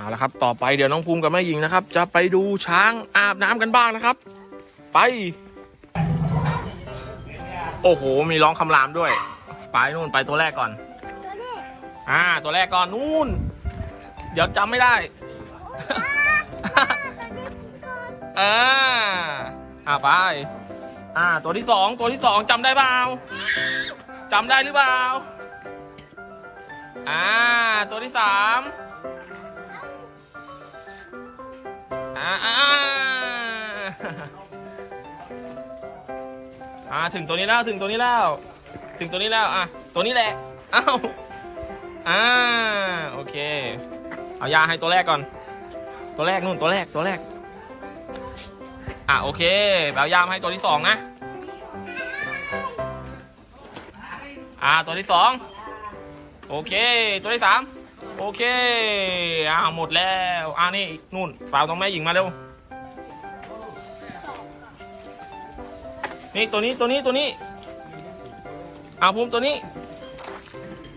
เอาละครับ ต่อไปเดี๋ยวน้องภูมิกับแม่หญิงนะครับ จะไปดูช้างอาบน้ำกันบ้างนะครับ ไป โอ้โห มีร้องคำรามด้วย ไปนู่นไปตัวแรกก่อน อ่า ตัวแรกก่อนนู่น เดี๋ยวจำไม่ได้ อ่า อ่าไป อ่า ตัวที่สองตัวที่สองจำได้เปล่าจำได้หรือเปล่า อ่า ตัวที่สาม อ่าถึงตัวนี้แล้วถึงตัวนี้แล้ว ถึงตัวนี้แล้วอะตัวนี้แหละอ้าวอ่าโอเค เอายาให้ตัวแรกก่อน ตัวแรกนู่นตัวแรกตัวแรก อะโอเคเอายามให้ตัวที่สองนะ อ่าตัวที่สองโอเค ตัวที่สามโอเค อ่าหมดแล้ว อ่านี่นู่นฝากตรงแม่หญิงมาเร็ว นี่ตัวนี้ตัวนี้ตัวนี้ เอาภูมิตัวนี้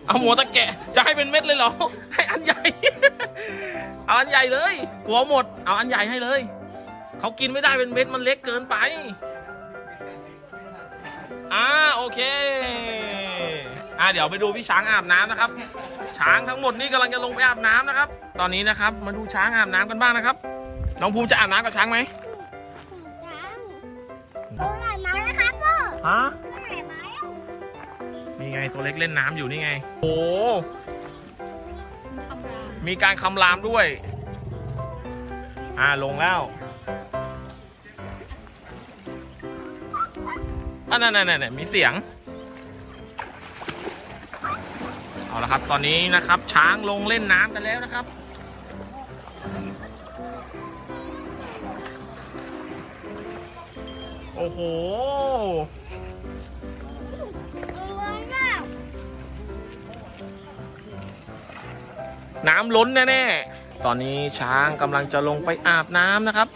เอาหัวตะแกะจะให้เป็นเม็ดเลยเหรอ ให้อันใหญ่ เอาอันใหญ่เลย กลัวหมด เอาอันใหญ่ให้เลย เขากินไม่ได้เป็นเม็ดมันเล็กเกินไป อ่าโอเค อ่าเดี๋ยวไปดูพี่ช้างอาบน้ำนะครับ ช้างทั้งหมดนี่กำลังจะลงไปอาบน้ำนะครับ ตอนนี้นะครับ มาดูช้างอาบน้ำกันบ้างนะครับ น้องภูมิจะอาบน้ำกับช้างไหมตัวไหนมาแล้วครับพ่อฮะตัวไหนมา แล้วนี่ไงตัวเล็กเล่นน้ำอยู่นี่ไง โอ้โหมีการคำรามด้วย อ่าลงแล้วอันนั้นนั่นมีเสียง เอาละครับ ตอนนี้นะครับ ช้างลงเล่นน้ำกันแล้วนะครับ โอ้โห น้ำล้นแน่ๆ ตอนนี้ช้างกำลังจะลงไปอาบน้ำนะครับ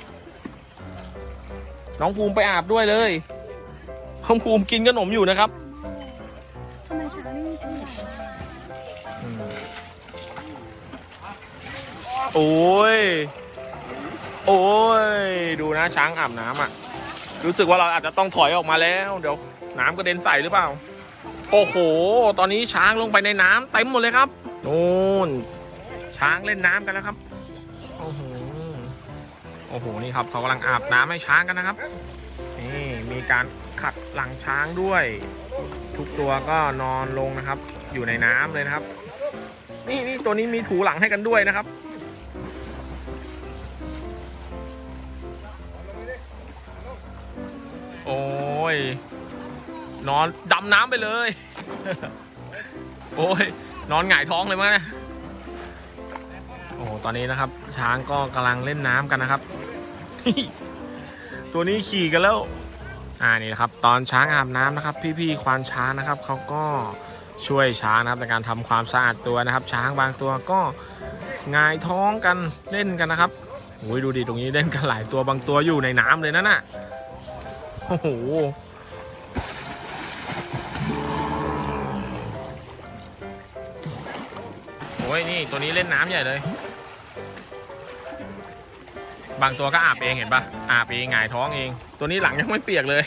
น้องภูมิไปอาบด้วยเลยน้องภูมิกินขนมอยู่นะครับทำไมช้างนี่ตัวใหญ่มากโอ้ย โอ้ย ดูนะช้างอาบน้ำอะ รู้สึกว่าเราอาจจะต้องถอยออกมาแล้ว เดี๋ยวน้ำกระเด็นใส่หรือเปล่า โอ้โห ตอนนี้ช้างลงไปในน้ำเต็มหมดเลยครับ นู่น ช้างเล่นน้ำกันแล้วครับโอ้โหโอ้โหนี่ครับเขากำลังอาบน้ำให้ช้างกันนะครับนี่มีการขัดหลังช้างด้วย ทุกตัวก็นอนลงนะครับ อยู่ในน้ำเลยนะครับ นี่นี่ตัวนี้มีถูหลังให้กันด้วยนะครับโอ้ย นอนดำน้ำไปเลย โอ้ย นอนหงายท้องเลยมั้งเนี่ยโอ้โห ตอนนี้นะครับ ช้างก็กำลังเล่นน้ำกันนะครับ ตัวนี้ขี่กันแล้ว อ่านี่นะครับ ตอนช้างอาบน้ำนะครับ พี่ๆควานช้างนะครับเขาก็ช่วยช้างนะครับในการทำความสะอาดตัวนะครับ ช้างบางตัวก็งายท้องกันเล่นกันนะครับโอ้ยดูดิตรงนี้เล่นกันหลายตัวบางตัวอยู่ในน้ำเลยนั่นน่ะโอ้โหโอ้ยนี่ตัวนี้เล่นน้ำใหญ่เลย บางตัวก็อาบเองเห็นปะอาบเองหงายท้องเอง ตัวนี้หลังยังไม่เปียกเลย